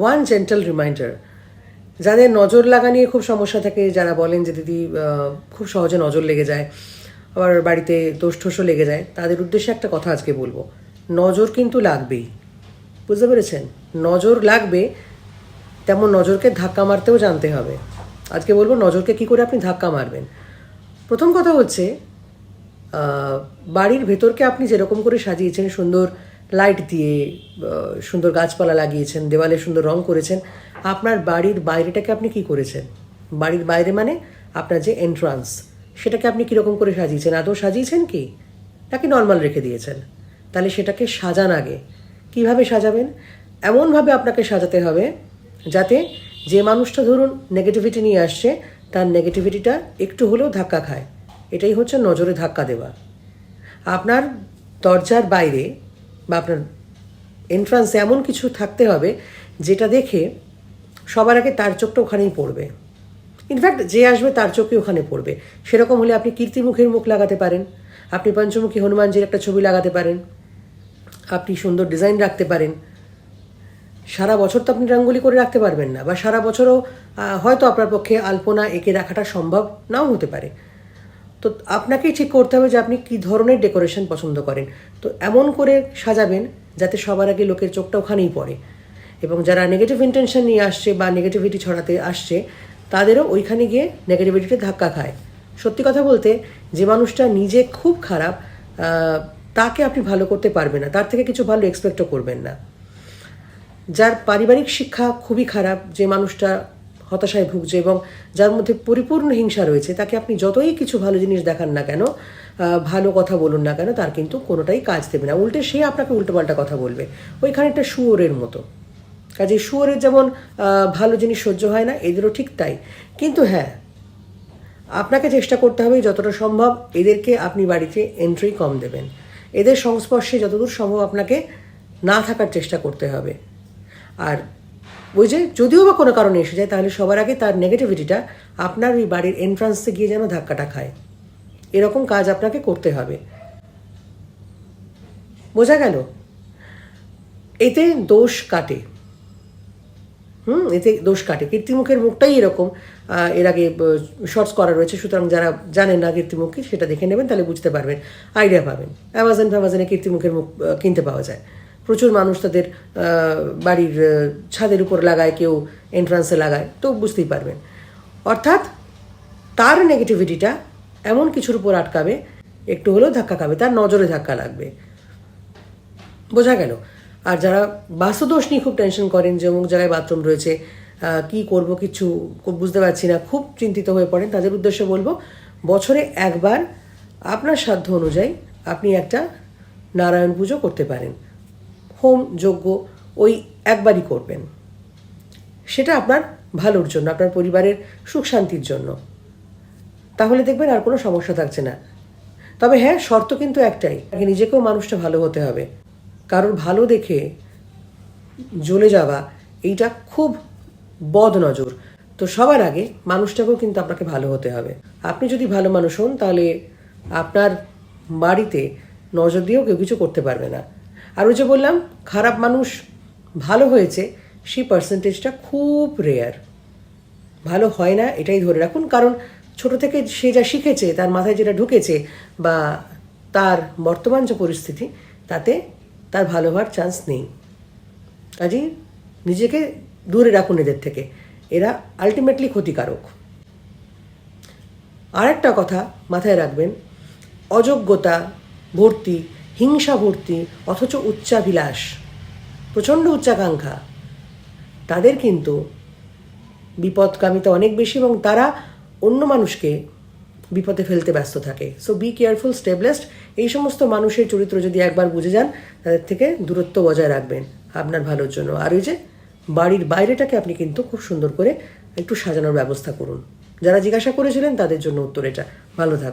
One gentle reminder যাদের নজর লাগা নিয়ে খুব সমস্যা থাকে, যারা বলেন যে, দিদি খুব সহজে নজর লেগে যায়, আবার বাড়িতে দোষ ঠোষও লেগে যায়, তাদের উদ্দেশ্যে একটা কথা আজকে বলব। নজর কিন্তু লাগবেই। বুঝতে পেরেছেন? নজর লাগবে, তেমন নজরকে ধাক্কা মারতেও জানতে হবে। আজকে বলব, নজরকে কি করে আপনি ধাক্কা মারবেন? প্রথম কথা হচ্ছে বাড়ির ভেতরকে আপনি যেরকম করে সাজিয়েছেন, সুন্দর লাইট দিয়ে সুন্দর গাছপালা লাগিয়েছেন, দেওয়ালে সুন্দর রং করেছেন। আপনার বাড়ির বাইরেটাকে আপনি কি করেছেন? বাড়ির বাইরে মানে আপনার যে এন্ট্রান্স সেটাকে আপনি কীরকম করে সাজিয়েছেন? আদৌ সাজিয়েছেন কি? নাকি নর্মাল রেখে দিয়েছেন? তাহলে সেটাকে সাজান আগে। কীভাবে সাজাবেন? এমনভাবে আপনাকে সাজাতে হবে যাতে যে মানুষটা ধরুন নেগেটিভিটি নিয়ে আসছে, তার নেগেটিভিটিটা একটু হলেও ধাক্কা খায়। এটাই হচ্ছে নজরে ধাক্কা দেওয়া। আপনার দরজার বাইরে বা আপনার এন্ট্রান্সে এমন কিছু থাকতে হবে, যেটা দেখে সবার আগে তার চোখটা ওখানেই পড়বে। ইনফ্যাক্ট যে আসবে তার চোখে ওখানে পড়বে। সেরকম হলে আপনি কীর্তিমুখের মুখ লাগাতে পারেন, আপনি পঞ্চমুখী হনুমানজির একটা ছবি লাগাতে পারেন, আপনি সুন্দর ডিজাইন রাখতে পারেন। সারা বছর তো আপনি রঙ্গোলি করে রাখতে পারবেন না, বা সারা বছরও হয়তো আপনার পক্ষে আলপনা এঁকে রাখাটা সম্ভব নাও হতে পারে। তো আপনাকেই ঠিক করতে হবে যে আপনি কী ধরনের ডেকোরেশন পছন্দ করেন। তো এমন করে সাজাবেন যাতে সবার আগে লোকের চোখটা ওখানেই পড়ে। এবং যারা নেগেটিভ ইন্টেনশন নিয়ে আসছে বা নেগেটিভিটি ছড়াতে আসছে, তাদেরও ওইখানে গিয়ে নেগেটিভিটিতে ধাক্কা খায়। সত্যি কথা বলতে, যে মানুষটা নিজে খুব খারাপ তাকে আপনি ভালো করতে পারবেন না। তার থেকে কিছু ভালো এক্সপেক্টও করবেন না। যার পারিবারিক শিক্ষা খুবই খারাপ, যে মানুষটা হতাশায় ভুগছে এবং যার মধ্যে পরিপূর্ণ হিংসা রয়েছে, তাকে আপনি যতই কিছু ভালো জিনিস দেখান না কেন ভালো কথা বলুন না কেন, তার কিন্তু কোনোটাই কাজ দেবে না। উল্টে সে আপনাকে উল্টোপাল্টা কথা বলবে। ওইখানে একটা শুয়োরের মতো। কাজে শুয়োরের যেমন ভালো জিনিস সহ্য হয় না, এদেরও ঠিক তাই। কিন্তু হ্যাঁ আপনাকে চেষ্টা করতে হবে যতটা সম্ভব এদেরকে আপনি বাড়িতে এন্ট্রি কম দেবেন। এদের সংস্পর্শে যতদূর সম্ভব আপনাকে না থাকার চেষ্টা করতে হবে। আর যে যদিও বা কোনো কারণে এসে যায়, তাহলে সবার আগে তার নেগেটিভিটিটা আপনার ওই বাড়ির এন্ট্রান্সে গিয়ে যেন ধাক্কাটা খায়। এরকম কাজ আপনাকে করতে হবে। বোঝা গেল? এতে দোষ কাটে। হুম, এতে দোষ কাটে। কীর্তিমুখের মুখটাই এরকম। এর আগে শর্টস করা রয়েছে, সুতরাং যারা জানেন না কীর্তিমুখ কি সেটা দেখে নেবেন, তাহলে বুঝতে পারবেন। আইডিয়া পাবেন। অ্যামাজন ফ্যামাজনে কীর্তিমুখের মুখ কিনতে পাওয়া যায়। প্রচুর মানুষ তাদের বাড়ির ছাদের উপর লাগায়, কেউ এন্ট্রান্সে লাগায়, তো বুঝতেই পারবেন। অর্থাৎ তার নেগেটিভিটিটা এমন কিছুর উপর আটকাবে, একটু হলেও ধাক্কা খাবে, তার নজরে ধাক্কা লাগবে। বোঝা গেল? আর যারা বাস্তুদোষ নিয়ে খুব টেনশন করেন, যে অমুক জায়গায় বাথরুম রয়েছে কি করব কিছু বুঝতে পারছি না, খুব চিন্তিত হয়ে পড়েন, তাদের উদ্দেশ্যে বলব, বছরে একবার আপনার সাধ্য অনুযায়ী আপনি একটা নারায়ণ পুজো করতে পারেন। হোম যজ্ঞ ওই একবারই করবেন। সেটা আপনার ভালোর জন্য, আপনার পরিবারের সুখ শান্তির জন্য। তাহলে দেখবেন আর কোনো সমস্যা থাকছে না। তবে হ্যাঁ শর্ত কিন্তু একটাই, আগে নিজেকেও মানুষটা ভালো হতে হবে। কারোর ভালো দেখে জ্বলে যাওয়া, এইটা খুব বদ নজর। তো সবার আগে মানুষটাকেও কিন্তু আপনাকে ভালো হতে হবে। আপনি যদি ভালো মানুষ হন, তাহলে আপনার বাড়িতে নজর দিয়েও কেউ কিছু করতে পারবে না। আর ওই যে বললাম, খারাপ মানুষ ভালো হয়েছে, সেই পার্সেন্টেজটা খুব রেয়ার ভালো হয় না, এটাই ধরে রাখুন। কারণ ছোট থেকে সে যা শিখেছে, তার মাথায় যেটা ঢুকেছে বা তার বর্তমান যে পরিস্থিতি, তাতে তার ভালো হওয়ার চান্স নেই। কাজেই নিজেকে দূরে রাখুন এদের থেকে। এরা আলটিমেটলি ক্ষতিকারক। আরেকটা কথা মাথায় রাখবেন, অযোগ্যতা, ভর্তি হিংসা ভর্তি অথচ উচ্চাভিলাষ। প্রচণ্ড উচ্চাকাঙ্ক্ষা। তাদের কিন্তু বিপদকামিতা অনেক বেশি এবং তারা অন্য মানুষকে বিপদে ফেলতে ব্যস্ত থাকে। সো বি কেয়ারফুল স্টেবলেসড এই সমস্ত মানুষের চরিত্র যদি একবার বুঝে যান, তাদের থেকে দূরত্ব বজায় রাখবেন আপনার ভালোর জন্য। আর ওই যে বাড়ির বাইরেটাকে আপনি কিন্তু খুব সুন্দর করে একটু সাজানোর ব্যবস্থা করুন। যারা জিজ্ঞাসা করেছিলেন তাদের জন্য উত্তর এটা। ভালো থাক